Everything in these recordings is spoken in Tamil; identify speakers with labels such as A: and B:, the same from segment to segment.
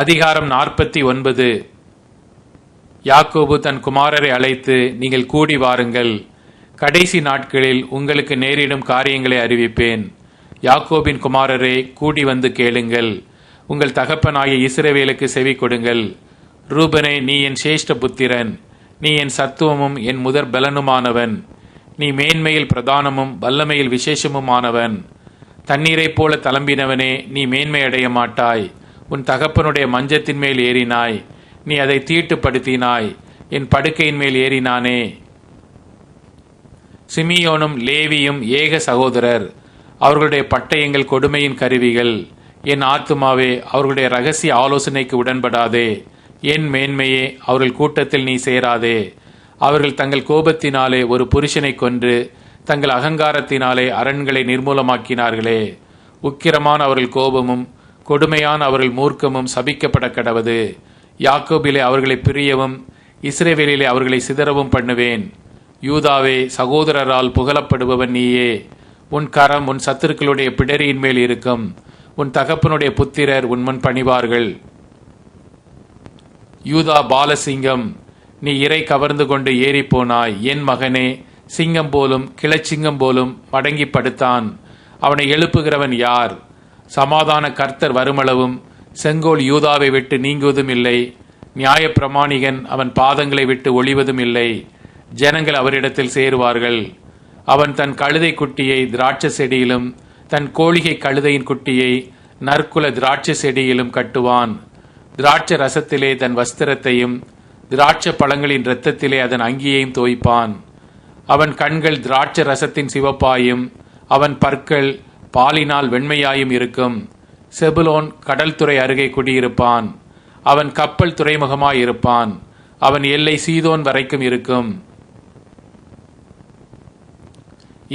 A: அதிகாரம் நாற்பத்தி ஒன்பது. யாக்கோபு தன் குமாரரை அழைத்து நீங்கள் கூடி வாருங்கள். கடைசி நாட்களில் உங்களுக்கு நேரிடும் காரியங்களை அறிவிப்பேன். யாக்கோபின் குமாரரே கூடி வந்து கேளுங்கள். உங்கள் தகப்பனாகிய இஸ்ரவேலுக்கு செவி கொடுங்கள். ரூபனே நீ என் சேஷ்ட புத்திரன். நீ என் சத்துவமும் என் முதற் பலனுமானவன். நீ மேன்மையில் பிரதானமும் வல்லமையில் விசேஷமுமானவன். தண்ணீரைப் போல தளம்பினவனே நீ மேன்மை அடைய மாட்டாய் உன் தகப்பனுடைய மஞ்சத்தின் மேல் ஏறினாய். நீ அதை தீட்டுப்படுத்தினாய். என் படுக்கையின் மேல் ஏறினானே. சிமியோனும் லேவியும் ஏக சகோதரர். அவர்களுடைய பட்டயங்கள் கொடுமையின் கருவிகள். என் ஆத்துமாவே அவர்களுடைய ரகசிய ஆலோசனைக்கு உடன்படாதே. என் மேன்மையே அவர்கள் கூட்டத்தில் நீ சேராதே. அவர்கள் தங்கள் கோபத்தினாலே ஒரு புருஷனை கொன்று தங்கள் அகங்காரத்தினாலே அரண்களை நிர்மூலமாக்கினார்களே. உக்கிரமான அவர்கள் கோபமும் கொடுமையான அவர்கள் மூர்க்கமும் சபிக்கப்பட கடவது. யாக்கோபிலே அவர்களை பிரியவும் இஸ்ரேவேலிலே அவர்களை சிதறவும் பண்ணுவேன். யூதாவே சகோதரரால் புகழப்படுபவன் நீயே. உன் கரம் உன் சத்துருக்களுடைய பிடரியின் மேல் இருக்கும். உன் தகப்பனுடைய புத்திரர் உன் முன் பணிவார்கள். யூதா பாலசிங்கம் நீ இறை கவர்ந்து கொண்டு ஏறிப்போனாய். என் மகனே சிங்கம் போலும் கிளச்சிங்கம் போலும் மடங்கி படுத்தான். அவனை எழுப்புகிறவன் யார்? சமாதான கர்த்தர் வருமளவும் செங்கோல் யூதாவை விட்டு நீங்குவதும் இல்லை. நியாயப்பிரமாணிகன் அவன் பாதங்களை விட்டு ஒளிவதும் இல்லை. ஜனங்கள் அவரிடத்தில் சேருவார்கள். அவன் தன் கழுதை குட்டியை திராட்சை செடியிலும் தன் கோழிகை கழுதையின் குட்டியை நற்குல திராட்சை செடியிலும் கட்டுவான். திராட்சை ரசத்திலே தன் வஸ்திரத்தையும் திராட்சை பழங்களின் இரத்தத்திலே அதன் அங்கியையும் தோய்ப்பான். அவன் கண்கள் திராட்சை ரசத்தின் சிவப்பாயும் அவன் பற்கள் பாலினால் வெண்மையாயும் இருக்கும். செபுலோன் கடல் துறை அருகே குடியிருப்பான். அவன் கப்பல் துறைமுகமாய் இருப்பான். அவன் எல்லை சீதோன் வரைக்கும் இருக்கும்.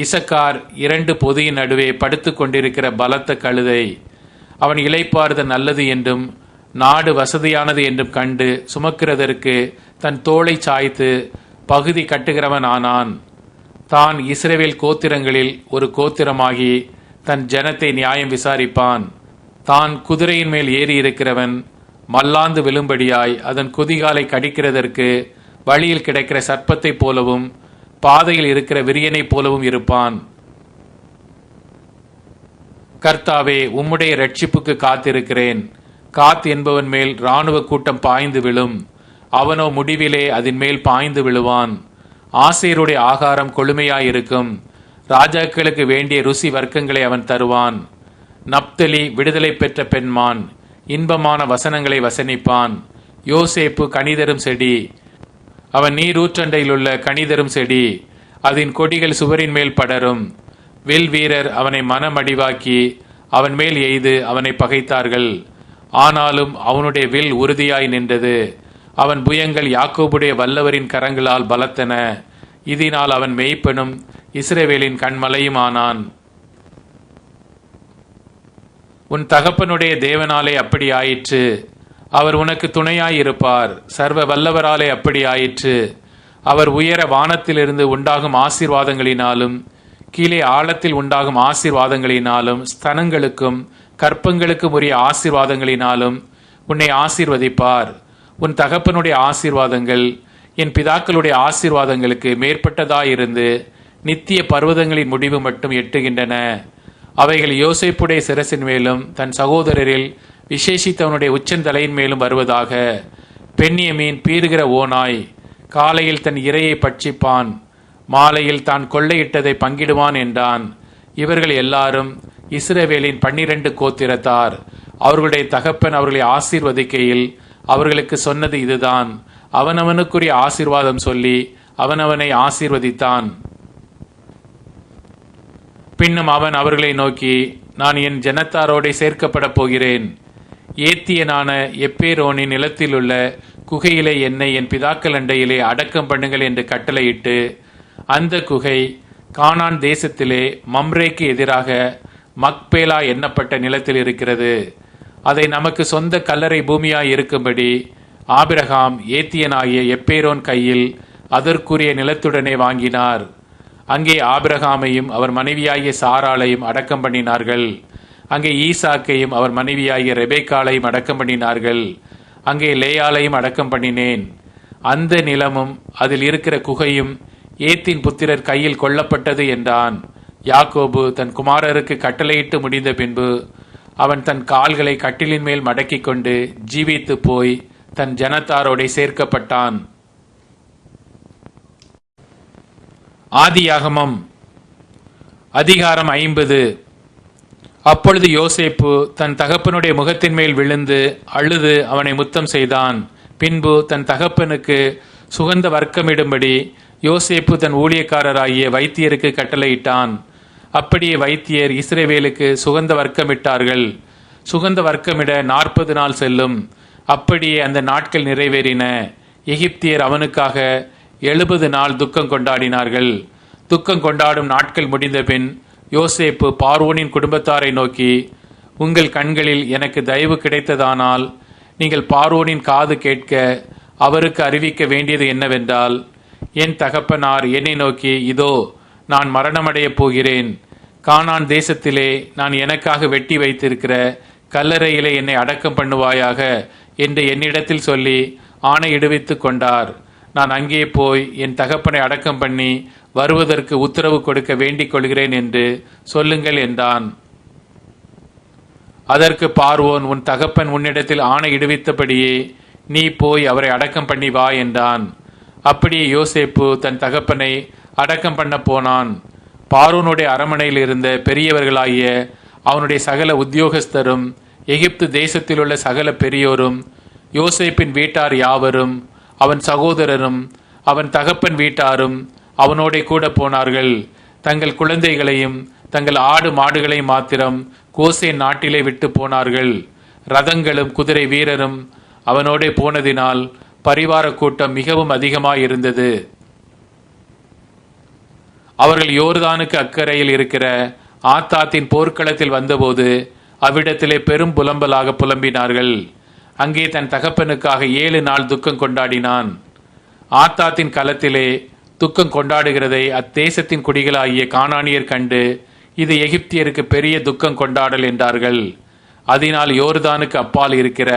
A: இசக்கார் இரண்டு பொதியின் நடுவே படுத்து கொண்டிருக்கிற பலத்த கழுதை. அவன் இளைப்பாறுத நல்லது என்றும் நாடு வசதியானது என்றும் கண்டு சுமக்கிறதற்கு தன் தோளை சாய்த்து பகுதி கட்டுகிறவன் ஆனான் தான் இஸ்ரேவேல் கோத்திரங்களில் ஒரு கோத்திரமாகி தன் ஜனத்தை நியாயம் விசாரிப்பான். தான் குதிரையின் மேல் ஏறி இருக்கிறவன் மல்லாந்து விழும்படியாய் அதன் குதிகாலை கடிக்கிறதற்கு வழியில் கிடைக்கிற சர்ப்பத்தைப் போலவும் பாதையில் இருக்கிற விரியனைப் போலவும் இருப்பான். கர்த்தாவே உம்முடைய ரட்சிப்புக்கு காத்திருக்கிறேன். காத் என்பவன் மேல் இராணுவ கூட்டம் பாய்ந்து விழும். அவனோ முடிவிலே அதன் மேல் பாய்ந்து விழுவான். ஆசையருடைய ஆகாரம் கொழுமையாயிருக்கும். ராஜாக்களுக்கு வேண்டிய ருசி வர்க்கங்களை அவன் தருவான். நப்தலி விடுதலை பெற்ற பெண்மான் இன்பமான வசனங்களை வசனிப்பான். யோசேப்பு கனிதரும் செடி அவன் நீரூற்றண்டையிலுள்ள கனிதரும் செடி அதன் கொடிகள் சுவரின் மேல் படரும். வில் வீரர் அவனை மனமடிவாக்கி அவன் மேல் எய்து அவனை பகைத்தார்கள். ஆனாலும் அவனுடைய வில் உறுதியாய் நின்றது. அவன் புயங்கள் யாக்கோபுடைய வல்லவரின் கரங்களால் பலத்தன. இதனால் அவன் மெய்ப்பனும் இஸ்ரேவேலின் கண்மலையும் ஆனான் உன் தகப்பனுடைய தேவனாலே அப்படி ஆயிற்று. அவர் உனக்கு துணையாயிருப்பார். சர்வ வல்லவராலே அப்படி ஆயிற்று. அவர் உயர வானத்திலிருந்து உண்டாகும் ஆசீர்வாதங்களினாலும் கீழே ஆழத்தில் உண்டாகும் ஆசீர்வாதங்களினாலும் ஸ்தனங்களுக்கும் கற்பங்களுக்கும் உரிய ஆசீர்வாதங்களினாலும் உன்னை ஆசீர்வதிப்பார். உன் தகப்பனுடைய ஆசீர்வாதங்கள் என் பிதாக்களுடைய ஆசீர்வாதங்களுக்கு மேற்பட்டதாயிருந்து நித்திய பர்வதங்களின் முடிவு மட்டும் எட்டுகின்றன. அவைகள் யோசைப்புடைய சிரசின் மேலும் தன் சகோதரரில் விசேஷித்தவனுடைய உச்சந்தலையின் மேலும் வருவதாக. பெண்ணியமீன் பீறுகிற ஓனாய் காலையில் தன் இரையை பட்சிப்பான் மாலையில் தான் கொள்ளையிட்டதை பங்கிடுவான் என்றான். இவர்கள் எல்லாரும் இஸ்ரவேலின் பன்னிரண்டு கோத்திரத்தார். அவர்களுடைய தகப்பன் அவர்களை ஆசீர்வதிக்கையில் அவர்களுக்கு சொன்னது இதுதான். அவனவனுக்குரிய ஆசீர்வாதம் சொல்லி அவனவனை ஆசீர்வதித்தான். பின்னும் அவன் அவர்களை நோக்கி நான் என் ஜனத்தாரோடே சேர்க்கப்படப் போகிறேன். ஏத்தியனான எப்பேரோனின் நிலத்திலுள்ள குகையிலே என்னை என் பிதாக்கள் அண்டையிலே அடக்கம் பண்ணுங்கள் என்று கட்டளையிட்டு அந்த குகை கானான் தேசத்திலே மம்ரேக்கு எதிராக மக்பேலா எண்ணப்பட்ட நிலத்தில் இருக்கிறது. அதை நமக்கு சொந்த கல்லறை பூமியாய் இருக்கும்படி ஆபிரகாம் ஏத்தியனாகிய எப்பேரோன் கையில் அதற்குரிய நிலத்துடனே வாங்கினார். அங்கே ஆபிரகாமையும் அவர் மனைவியாகிய சாராளையும் அடக்கம் பண்ணினார்கள். அங்கே ஈசாக்கையும் அவர் மனைவியாகிய ரெபேக்காலையும் அடக்கம் பண்ணினார்கள். அங்கே லேயாலையும் அடக்கம் பண்ணினேன். அந்த நிலமும் அதில் இருக்கிற குகையும் ஏத்தின் புத்திரர் கையில் கொல்லப்பட்டது என்றான். யாக்கோபு தன் குமாரருக்கு கட்டளையிட்டு முடிந்த பின்பு அவன் தன் கால்களை கட்டிலின் மேல் மடக்கிக் கொண்டு ஜீவித்து போய் தன் ஜனத்தாரோடே சேர்க்கப்பட்டான். ஆதியாகமம் அதிகாரம் ஐம்பது. அப்பொழுது யோசேப்பு தன் தகப்பனுடைய முகத்தின் மேல் விழுந்து அழுது அவனை முத்தம் செய்தான். பின்பு தன் தகப்பனுக்கு சுகந்த வர்க்கமிடும்படி யோசேப்பு தன் ஊழியக்காரராகிய வைத்தியருக்கு கட்டளையிட்டான். அப்படியே வைத்தியர் இஸ்ரேவேலுக்கு சுகந்த வர்க்கமிட்டார்கள். சுகந்த வர்க்கமிட நாற்பது நாள் செல்லும். அப்படியே அந்த நாட்கள் நிறைவேறின. எகிப்தியர் அவனுக்காக எழுபது நாள் துக்கம் கொண்டாடினார்கள். துக்கம் கொண்டாடும் நாட்கள் முடிந்தபின் யோசேப்பு பார்வோனின் குடும்பத்தாரை நோக்கி உங்கள் கண்களில் எனக்கு தயவு கிடைத்ததானால் நீங்கள் பார்வோனின் காது கேட்க அவருக்கு அறிவிக்க வேண்டியது என்னவென்றால் என் தகப்பனார் என்னை நோக்கி இதோ நான் மரணமடையப் போகிறேன். கானான் தேசத்திலே நான் எனக்காக வெட்டி வைத்திருக்கிற கல்லறையிலே என்னை அடக்கம் பண்ணுவாயாக என்று என்னிடத்தில் சொல்லி ஆணையிடுவித்து கொண்டார். நான் அங்கே போய் என் தகப்பனை அடக்கம் பண்ணி வருவதற்கு உத்தரவு கொடுக்க வேண்டிக் கொள்கிறேன் என்று சொல்லுங்கள் என்றான். அதற்கு பார்வோன் உன் தகப்பன் உன்னிடத்தில் ஆணை இடுவித்தபடியே நீ போய் அவரை அடக்கம் பண்ணி வா என்றான். அப்படியே யோசேப்பு தன் தகப்பனை அடக்கம் பண்ண போனான். பார்வோனுடைய அரமனையில் இருந்த பெரியவர்களாகிய அவனுடைய சகல உத்தியோகஸ்தரும் எகிப்து தேசத்தில் உள்ள சகல பெரியோரும் யோசேப்பின் வீட்டார் யாவரும் அவன் சகோதரரும் அவன் தகப்பன் வீட்டாரும் அவனோட கூட போனார்கள். தங்கள் குழந்தைகளையும் தங்கள் ஆடு மாடுகளை மாத்திரம் கோசே நாட்டிலே விட்டு போனார்கள். ரதங்களும் குதிரை வீரரும் அவனோடே போனதினால் பரிவார கூட்டம் மிகவும் அதிகமாயிருந்தது. அவர்கள் யோர்தானுக்கு அக்கறையில் இருக்கிற ஆத்தாத்தின் போர்க்களத்தில் வந்தபோது அவ்விடத்திலே பெரும் புலம்பலாக புலம்பினார்கள். அங்கே தன் தகப்பனுக்காக ஏழு நாள் துக்கம் கொண்டாடினான். ஆத்தாத்தின் களத்திலே துக்கம் கொண்டாடுகிறதை அத்தேசத்தின் குடிகளாகிய காணானியர் கண்டு இது எகிப்தியருக்கு பெரிய துக்கம் கொண்டாடல் என்றார்கள். அதனால் யோர்தானுக்கு அப்பால் இருக்கிற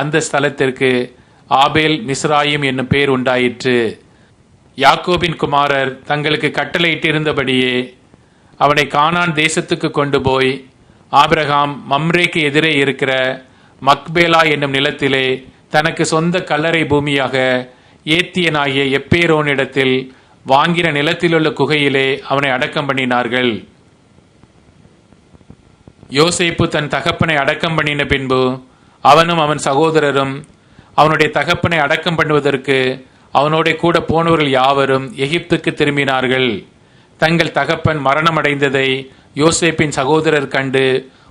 A: அந்த ஸ்தலத்திற்கு ஆபேல் மிஸ்ராயிம் என்னும் பேர் உண்டாயிற்று. யாக்கோபின் குமாரர் தங்களுக்கு கட்டளையிட்டிருந்தபடியே அவனை கானான் தேசத்துக்கு கொண்டு போய் ஆபிரகாம் மம்ரேக்கு எதிரே இருக்கிற மக்பேலா என்னும் நிலத்திலே தனக்கு சொந்த கல்லறை பூமியாக ஏத்தியனாகிய எப்பேரோனிடத்தில் வாங்கின நிலத்திலுள்ள குகையிலே அவனை அடக்கம் பண்ணினார்கள். யோசேப்பு தன் தகப்பனை அடக்கம் பண்ணின பின்பு அவனும் அவன் சகோதரரும் அவனுடைய தகப்பனை அடக்கம் பண்ணுவதற்கு அவனோட கூட போனவர்கள் யாவரும் எகிப்துக்கு திரும்பினார்கள். தங்கள் தகப்பன் மரணமடைந்ததை யோசேப்பின் சகோதரர் கண்டு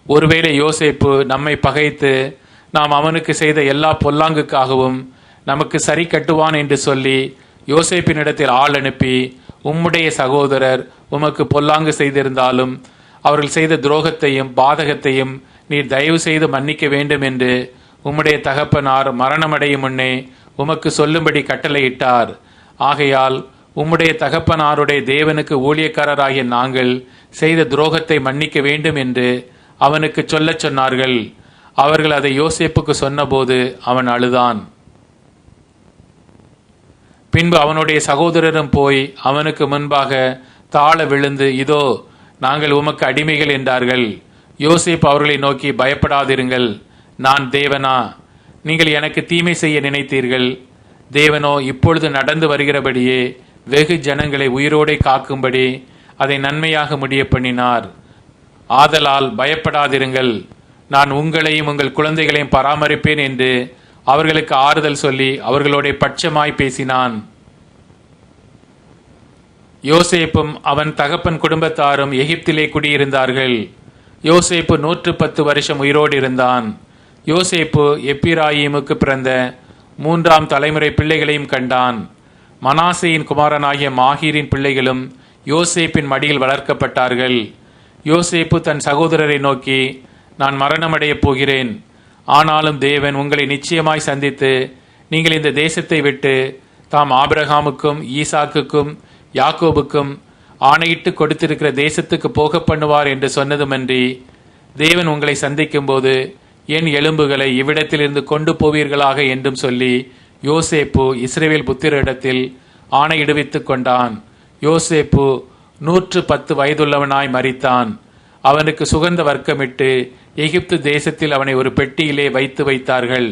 A: ஒருவேளை யோசேப்பு நம்மை பகைத்து நாம் அவனுக்கு செய்த எல்லா பொல்லாங்குக்காகவும் நமக்கு சரி கட்டுவான் என்று சொல்லி யோசேப்பினிடத்தில் ஆள் அனுப்பி உம்முடைய சகோதரர் உமக்கு பொல்லாங்கு செய்திருந்தாலும் அவர்கள் செய்த துரோகத்தையும் பாதகத்தையும் நீர் தயவு செய்து மன்னிக்க வேண்டும் என்று உம்முடைய தகப்பனார் மரணமடையும் முன்னே உமக்கு சொல்லும்படி கட்டளையிட்டார். ஆகையால் உம்முடைய தகப்பனாருடைய தேவனுக்கு ஊழியக்காரராகிய நாங்கள் செய்த துரோகத்தை மன்னிக்க வேண்டும் என்று அவனுக்கு சொல்லச் சொன்னார்கள். அவர்கள் அதை யோசேப்புக்கு சொன்னபோது அவன் அழுதான். பின்பு அவனுடைய சகோதரரும் போய் அவனுக்கு முன்பாக தாழ விழுந்து இதோ நாங்கள் உமக்கு அடிமைகள் என்றார்கள். யோசேப் அவர்களை நோக்கி பயப்படாதிருங்கள் நான் தேவனா? நீங்கள் எனக்கு தீமை செய்ய நினைத்தீர்கள். தேவனோ இப்பொழுது நடந்து வருகிறபடியே வெகு ஜனங்களை உயிரோடே காக்கும்படி அதை நன்மையாக முடிய பண்ணினார் ஆதலால் பயப்படாதிருங்கள். நான் உங்களையும் உங்கள் குழந்தைகளையும் பராமரிப்பேன் என்று அவர்களுக்கு ஆறுதல் சொல்லி அவர்களோட பட்சமாய் பேசினான். யோசேப்பும் அவன் தகப்பன் குடும்பத்தாரும் எகிப்திலே குடியிருந்தார்கள். யோசேப்பு நூற்று பத்து வருஷம் உயிரோடு இருந்தான். யோசேப்பு எப்பிராயிமுக்கு பிறந்த மூன்றாம் தலைமுறை பிள்ளைகளையும் கண்டான். மனாசையின் குமாரனாகிய மாஹீரின் பிள்ளைகளும் யோசேப்பின் மடியில் வளர்க்கப்பட்டார்கள். யோசேப்பு தன் சகோதரரை நோக்கி நான் மரணமடையப் போகிறேன். ஆனாலும் தேவன் உங்களை நிச்சயமாய் சந்தித்து நீங்கள் இந்த தேசத்தை விட்டு தாம் ஆபிரகாமுக்கும் ஈசாக்குக்கும் யாக்கோபுக்கும் ஆணையிட்டு கொடுத்திருக்கிற தேசத்துக்கு போக பண்ணுவார் என்று சொன்னதுமன்றி தேவன் உங்களை சந்திக்கும்போது என் எலும்புகளை இவ்விடத்திலிருந்து கொண்டு போவீர்களாக? என்றும் சொல்லி யோசேப்பு இஸ்ரேவேல் புத்திரிடத்தில் ஆணையிடுவித்துக் கொண்டான். யோசேப்பு நூற்று பத்து வயதுள்ளவனாய் மறித்தான் அவனுக்கு சுகந்த வர்க்கமிட்டு எகிப்து தேசத்தில் அவனை ஒரு பெட்டியிலே வைத்து வைத்தார்கள்.